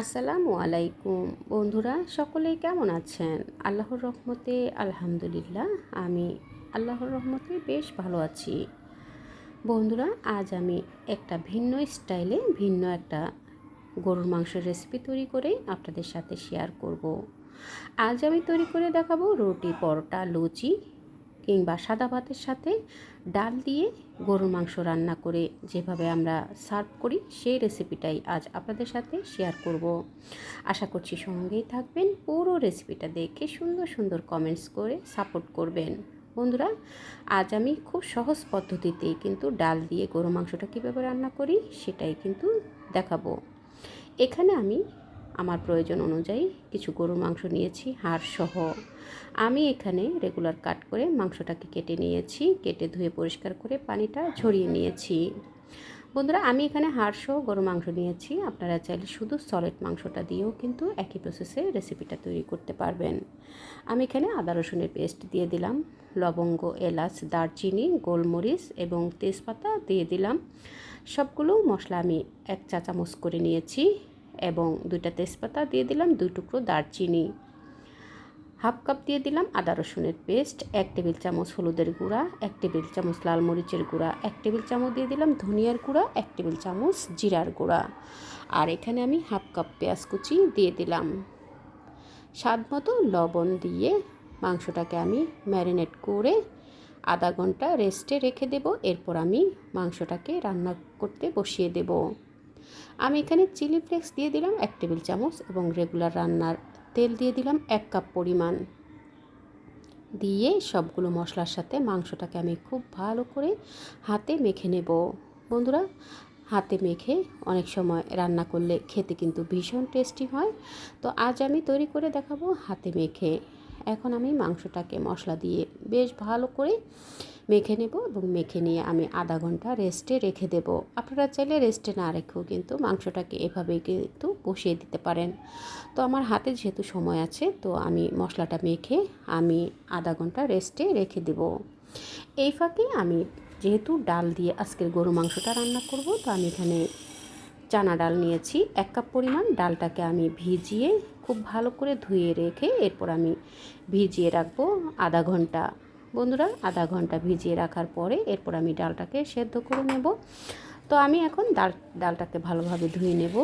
আসসালামু আলাইকুম। বন্ধুরা সকলেই কেমন আছেন? আল্লাহর রহমতে আলহামদুলিল্লাহ, আমি আল্লাহর রহমতে বেশ ভালো আছি। বন্ধুরা, আজ আমি একটা ভিন্ন স্টাইলে ভিন্ন একটা গরুর মাংসের রেসিপি তৈরি করে আপনাদের সাথে শেয়ার করব। আজ আমি তৈরি করে দেখাবো রুটি, পরোটা, লুচি কিংবা সাদা ভাতের সাথে ডাল দিয়ে গরুর মাংস রান্না করে যেভাবে আমরা সার্ভ করি, সেই রেসিপিটাই আজ আপনাদের সাথে শেয়ার করব। আশা করছি সঙ্গেই থাকবেন। পুরো রেসিপিটা দেখে সুন্দর সুন্দর কমেন্টস করে সাপোর্ট করবেন। বন্ধুরা, আজ আমি খুব সহজ পদ্ধতিতেই কিন্তু ডাল দিয়ে গরু মাংসটা কীভাবে রান্না করি, সেটাই কিন্তু দেখাবো। এখানে আমি আমার প্রয়োজন অনুযায়ী কিছু গরুর মাংস নিয়েছি হাড় সহ আমি এখানে রেগুলার কাট করে মাংসটাকে কেটে নিয়েছি, কেটে ধুয়ে পরিষ্কার করে পানিটা ঝরিয়ে নিয়েছি। বন্ধুরা, আমি এখানে হাড় সহ গরু মাংস নিয়েছি, আপনারা চাইলে শুধু সলিড মাংসটা দিয়েও কিন্তু একই প্রসেসে রেসিপিটা তৈরি করতে পারবেন। আমি এখানে আদা, রসুনের পেস্ট দিয়ে দিলাম, লবঙ্গ, এলাচ, দারচিনি, গোলমরিচ এবং তেজপাতা দিয়ে দিলাম। সবগুলো মশলা আমি এক চা চামচ করে নিয়েছি। এবং দুইটা তেজপাতা দিয়ে দিলাম, দুই টুকরো দারচিনি। হাফ কাপ দিয়ে দিলাম আদা রসুনের পেস্ট, এক টেবিল চামচ হলুদের গুঁড়া, এক টেবিল চামচ লাল মরিচের গুঁড়া, এক টেবিল চামচ দিয়ে দিলাম ধনিয়ার গুঁড়া, এক টেবিল চামচ জিরার গুঁড়া। আর এখানে আমি হাফ কাপ পেঁয়াজ কুচি দিয়ে দিলাম। স্বাদ মতো লবণ দিয়ে মাংসটাকে আমি ম্যারিনেট করে আধা ঘণ্টা রেস্টে রেখে দেব। এরপর আমি মাংসটাকে রান্না করতে বসিয়ে দেব। আমি এখানে চিলি ফ্লেক্স দিয়ে দিলাম এক টেবিল চামচ এবং রেগুলার রান্নার তেল দিয়ে দিলাম এক কাপ পরিমাণ। দিয়ে সবগুলো মশলার সাথে মাংসটাকে আমি খুব ভালো করে হাতে মেখে নেব। বন্ধুরা, হাতে মেখে অনেক সময় রান্না করলে খেতে কিন্তু ভীষণ টেস্টি হয়। তো আজ আমি তৈরি করে দেখাবো হাতে মেখে। এখন আমি মাংসটাকে মশলা দিয়ে বেশ ভালো করে মেখে নেব এবং মেখে নিয়ে আমি আধা ঘণ্টা রেস্টে রেখে দেব। আপনারা চাইলে রেস্টে না রেখেও কিন্তু মাংসটাকে এভাবেই কিন্তু বসিয়ে দিতে পারেন। তো আমার হাতে যেহেতু সময় আছে, তো আমি মশলাটা মেখে আমি আধা ঘণ্টা রেস্টে রেখে দেব। এই ফাঁকে আমি যেহেতু ডাল দিয়ে আজকের গরু মাংসটা রান্না করব, তো আমি এখানে চানা ডাল নিয়েছি। এক কাপ পরিমাণ ডালটাকে আমি ভিজিয়ে খুব ভালো করে ধুয়ে রেখে এরপর আমি ভিজিয়ে রাখব আধা ঘণ্টা। বন্ধুরা আধা ঘণ্টা ভিজিয়ে রাখার পরে এরপর আমি ডালটাকে সেদ্ধ করে নেব। তো আমি এখন ডাল, ডালটাকে ভালোভাবে ধুয়ে নেব।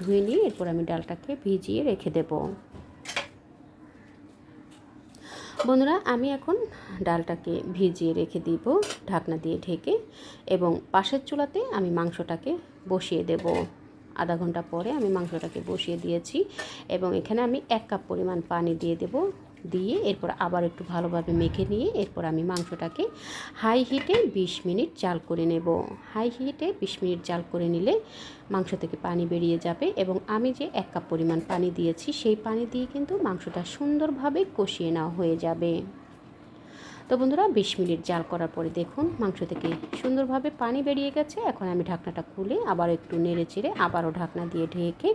ধুয়ে নিয়ে এরপর আমি ডালটাকে ভিজিয়ে রেখে দেব। বন্ধুরা আমি এখন ডালটাকে ভিজিয়ে রেখে দিব ঢাকনা দিয়ে ঢেকে এবং পাশের চুলাতে আমি মাংসটাকে বসিয়ে দেব। আধা ঘণ্টা পরে আমি মাংসটাকে বসিয়ে দিয়েছি এবং এখানে আমি এক কাপ পরিমাণ পানি দিয়ে দেব। দিয়ে এরপর আবার একটু ভালোভাবে মেখে নিয়ে এরপর আমি মাংসটাকে হাই হিটে ২০ মিনিট জাল করে নেব। হাই হিটে ২০ মিনিট জাল করে নিলে মাংস থেকে পানি বেরিয়ে যাবে এবং আমি যে এক কাপ পরিমাণ পানি দিয়েছি, সেই পানি দিয়ে কিন্তু মাংসটা সুন্দরভাবে কষিয়ে নেওয়া হয়ে যাবে। তো বন্ধুরা, বিশ মিনিট জাল করার পরে দেখুন, মাংস থেকে সুন্দরভাবে পানি বেরিয়ে গেছে। এখন আমি ঢাকনাটা খুলে আবার একটু নেড়ে চেড়ে আবারও ঢাকনা দিয়ে ঢেকে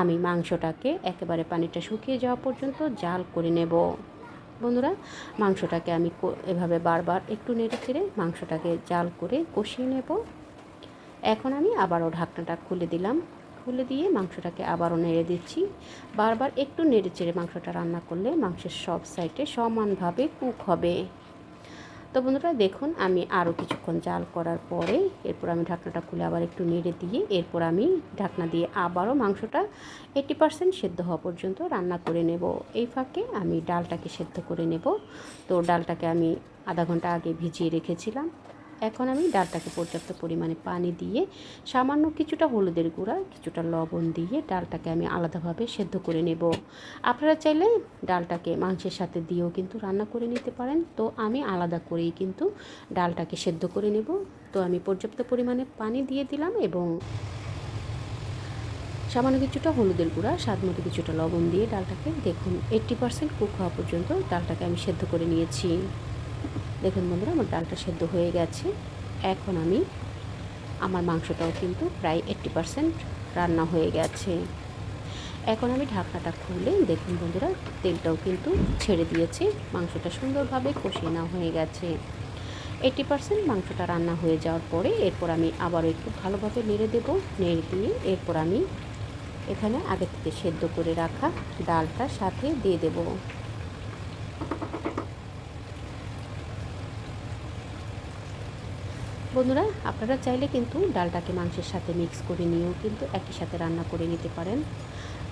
আমি মাংসটাকে একেবারে পানিটা শুকিয়ে যাওয়া পর্যন্ত জাল করে নেব। বন্ধুরা, মাংসটাকে আমি এভাবে বারবার একটু নেড়ে চেড়ে মাংসটাকে জাল করে কষিয়ে নেব। এখন আমি আবারও ঢাকনাটা খুলে দিলাম। খুলে দিয়ে মাংসটাকে আবারও নেড়ে দিচ্ছি। বারবার একটু নেড়ে চেড়ে মাংসটা রান্না করলে মাংসের সব সাইডে সমানভাবে কুক হবে। তো বন্ধুরা দেখুন, আমি আরও কিছুক্ষণ জাল করার পরে এরপর আমি ঢাকনাটা খুলে আবার একটু নেড়ে দিয়ে এরপর আমি ঢাকনা দিয়ে আবারও মাংসটা এইটি পারসেন্ট সেদ্ধ হওয়া পর্যন্ত রান্না করে নেব। এই ফাঁকে আমি ডালটাকে সেদ্ধ করে নেব। তো ডালটাকে আমি আধা ঘণ্টা আগে ভিজিয়ে রেখেছিলাম। এখন আমি ডালটাকে পর্যাপ্ত পরিমাণে পানি দিয়ে সামান্য কিছুটা হলুদের গুঁড়া, কিছুটা লবণ দিয়ে ডালটাকে আমি আলাদাভাবে সেদ্ধ করে নেব। আপনারা চাইলে ডালটাকে মাংসের সাথে দিয়েও কিন্তু রান্না করে নিতে পারেন। তো আমি আলাদা করেই কিন্তু ডালটাকে সেদ্ধ করে নেব। তো আমি পর্যাপ্ত পরিমাণে পানি দিয়ে দিলাম এবং সামান্য কিছুটা হলুদের গুঁড়া, স্বাদ মতো কিছুটা লবণ দিয়ে ডালটাকে দেখুন, এইট্টি পার্সেন্ট কুক হওয়া পর্যন্ত ডালটাকে আমি সেদ্ধ করে নিয়েছি। দেখুন বন্ধুরা, আমার ডালটা সেদ্ধ হয়ে গেছে। এখন আমি আমার মাংসটাও কিন্তু প্রায় এইট্টি পারসেন্ট রান্না হয়ে গেছে। এখন আমি ঢাকনাটা খুলে দেখুন বন্ধুরা, তেলটাও কিন্তু ছেড়ে দিয়েছে। মাংসটা সুন্দরভাবে কষিয়ে নেওয়া হয়ে গেছে। এইটি পারসেন্ট মাংসটা রান্না হয়ে যাওয়ার পরে এরপর আমি আবারও একটু ভালোভাবে নেড়ে দেবো, নেড়ে দিয়ে এরপর আমি এখানে আগে থেকে সেদ্ধ করে রাখা ডালটার সাথে দিয়ে দেব। বন্ধুরা, আপনারা চাইলে কিন্তু ডালটাকে মাংসের সাথে মিক্স করে নিয়েও কিন্তু একই সাথে রান্না করে নিতে পারেন।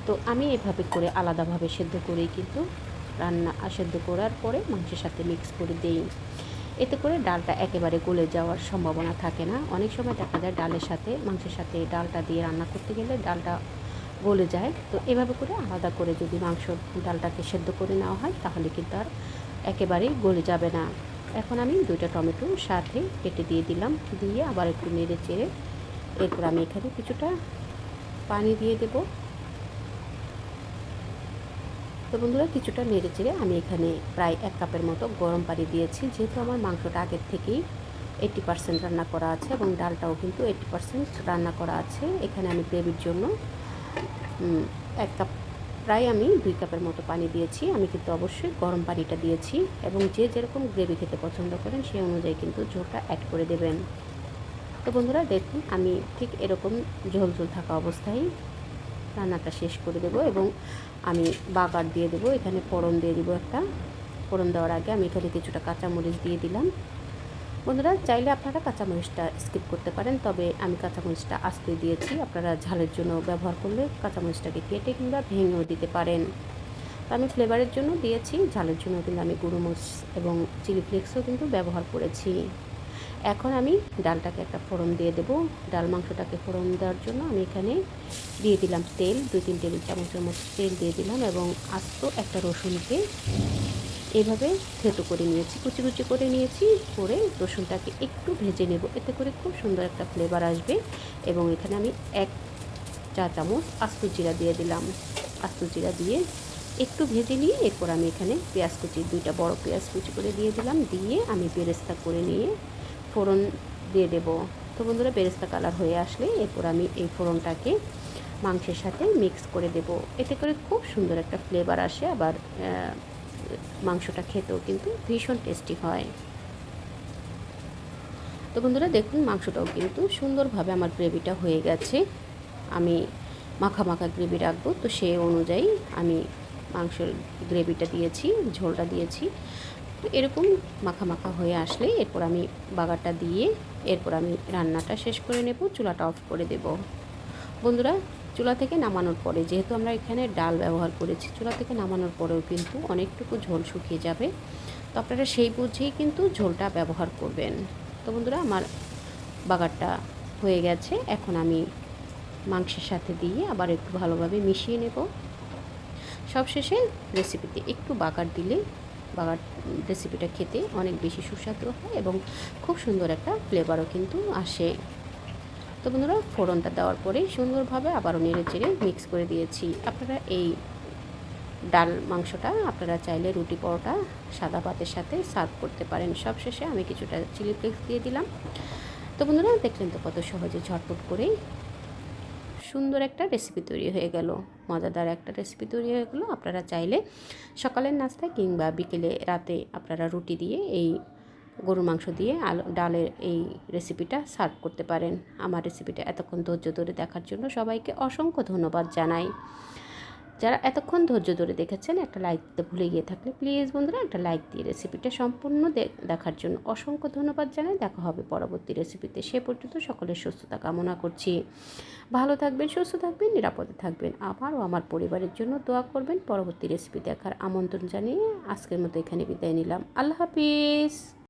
তো আমি এভাবে করে আলাদাভাবে সেদ্ধ করেই কিন্তু রান্না, সেদ্ধ করার পরে মাংসের সাথে মিক্স করে দেই। এতে করে ডালটা একেবারে গলে যাওয়ার সম্ভাবনা থাকে না। অনেক সময় দেখা যায় ডালের সাথে, মাংসের সাথে ডালটা দিয়ে রান্না করতে গেলে ডালটা গলে যায়। তো এভাবে করে আলাদা করে যদি মাংস ডালটাকে সেদ্ধ করে নেওয়া হয়, তাহলে কিন্তু আর একেবারেই গলে যাবে না। এখন আমি দুইটা টমেটো সাথে কেটে দিয়ে দিলাম, দিয়ে আবার একটু নেড়ে চেড়ে এরপর আমি এখানে কিছুটা পানি দিয়ে দেবো। তো বন্ধুরা, কিছুটা নেড়ে চেড়ে আমি এখানে প্রায় এক কাপের মতো গরম পানি দিয়েছি। যেহেতু আমার মাংসটা আগের থেকেই এইট্টি পার্সেন্ট রান্না করা আছে এবং ডালটাও কিন্তু এইট্টি পার্সেন্ট রান্না করা আছে, এখানে আমি গ্রেভির জন্য এক কাপ প্রায় আমি দুই কাপের মতো পানি দিয়েছি। আমি কিন্তু অবশ্যই গরম পানিটা দিয়েছি এবং যে যেরকম গ্রেভি খেতে পছন্দ করেন সেই অনুযায়ী কিন্তু ঝোলটা অ্যাড করে দেবেন। তো বন্ধুরা, দেখুন, আমি ঠিক এরকম ঝোল ঝোল থাকা অবস্থায় রান্নাটা শেষ করে দেবো এবং আমি বাগার দিয়ে দেবো। এখানে ফোড়ন দিয়ে দিব একটা। ফোড়ন দেওয়ার আগে আমি এখানে কিছুটা কাঁচামরিচ দিয়ে দিলাম। বন্ধুরা, চাইলে আপনারা কাঁচামরিচটা স্কিপ করতে পারেন, তবে আমি কাঁচামরিচটা আস্তে দিয়েছি। আপনারা ঝালের জন্য ব্যবহার করলে কাঁচামরিচটাকে কেটে কিংবা ভেঙেও দিতে পারেন। তো আমি ফ্লেভারের জন্য দিয়েছি, ঝালের জন্য কিন্তু আমি গুঁড়ো মরিচ এবং চিলি ফ্লেক্সও কিন্তু ব্যবহার করেছি। এখন আমি ডালটাকে একটা ফোড়ন দিয়ে দেবো। ডাল মাংসটাকে ফোড়ন দেওয়ার জন্য আমি এখানে দিয়ে দিলাম তেল দুই তিন টেবিল চামচের মতো তেল দিয়ে দিলাম এবং আস্ত একটা রসুনকে এভাবে থেতো করে নিয়েছি, কুচি কুচি করে নিয়েছি, করে রসুনটাকে একটু ভেজে নেব। এতে করে খুব সুন্দর একটা ফ্লেভার আসবে এবং এখানে আমি এক চা চামচ আস্ত জিরা দিয়ে দিলাম। আস্ত জিরা দিয়ে একটু ভেজে নিয়ে এরপর আমি এখানে পেঁয়াজ কুচি, দুইটা বড় পেঁয়াজ কুচি করে দিয়ে দিলাম। দিয়ে আমি বেরেস্তা করে নিয়ে ফোড়ন দিয়ে দেব। তো বন্ধুরা, বেরেস্তা কালার হয়ে আসলে এরপর আমি এই ফোড়নটাকে মাংসের সাথে মিক্স করে দেব। এতে করে খুব সুন্দর একটা ফ্লেভার আসে। আবার মাংসটা খেতেও কিন্তু ভীষণ টেস্টি হয়। তো বন্ধুরা, দেখুন মাংসটাও কিন্তু সুন্দরভাবে আমার গ্রেভিটা হয়ে গেছে। আমি মাখা মাখা গ্রেভি রাখব, তো সে অনুযায়ী আমি মাংসের গ্রেভিটা দিয়েছি, ঝোলটা দিয়েছি। তো এরকম মাখা মাখা হয়ে আসলে এরপর আমি বাগারটা দিয়ে এরপর আমি রান্নাটা শেষ করে নেব, চুলাটা অফ করে দেব। বন্ধুরা চুলা থেকে নামানোর পরে, যেহেতু আমরা এখানে ডাল ব্যবহার করেছি, চুলা থেকে নামানোর পরেও কিন্তু অনেকটুকু ঝোল শুকিয়ে যাবে। তো আপনারা সেই বুঝেই কিন্তু ঝোলটা ব্যবহার করবেন। তো বন্ধুরা, আমার বাগারটা হয়ে গেছে। এখন আমি মাংসের সাথে দিয়ে আবার একটু ভালোভাবে মিশিয়ে নেব। সবশেষে রেসিপিতে একটু বাগার দিলে, বাগার রেসিপিটা খেতে অনেক বেশি সুস্বাদু হয় এবং খুব সুন্দর একটা ফ্লেভারও কিন্তু আসে। তো বন্ধুরা, ফোড়নটা দেওয়ার পরে সুন্দরভাবে আবারও নেড়ে চেড়ে মিক্স করে দিয়েছি। আপনারা এই ডাল মাংসটা আপনারা চাইলে রুটি পরোটা, সাদা ভাতের সাথে সার্ভ করতে পারেন। সবশেষে আমি কিছুটা চিলি ফ্লেক্স দিয়ে দিলাম। তো বন্ধুরা, দেখলেন তো কত সহজে ঝটপট করেই সুন্দর একটা রেসিপি তৈরি হয়ে গেল। মজাদার একটা রেসিপি তৈরি হয়ে গেলো। আপনারা চাইলে সকালের নাস্তায় কিংবা বিকেলে রাতে আপনারা রুটি দিয়ে এই গরুর মাংস দিয়ে আলু, ডালের এই রেসিপিটা সার্ভ করতে পারেন। আমার রেসিপিটা এতক্ষণ ধৈর্য ধরে দেখার জন্য সবাইকে অসংখ্য ধন্যবাদ জানাই। যারা এতক্ষণ ধৈর্য ধরে দেখেছেন, একটা লাইক দিতে ভুলে গিয়ে থাকলে প্লিজ বন্ধুরা একটা লাইক দিয়ে রেসিপিটা সম্পূর্ণ দেখার জন্য অসংখ্য ধন্যবাদ জানাই। দেখা হবে পরবর্তী রেসিপিতে সে পর্যন্ত সকলের সুস্থতা কামনা করছি। ভালো থাকবেন, সুস্থ থাকবেন, নিরাপদে থাকবেন। আমারও আমার পরিবারের জন্য দোয়া করবেন। পরবর্তী রেসিপি দেখার আমন্ত্রণ জানিয়ে আজকের মতো এখানে বিদায় নিলাম। আল্লাহ হাফিজ।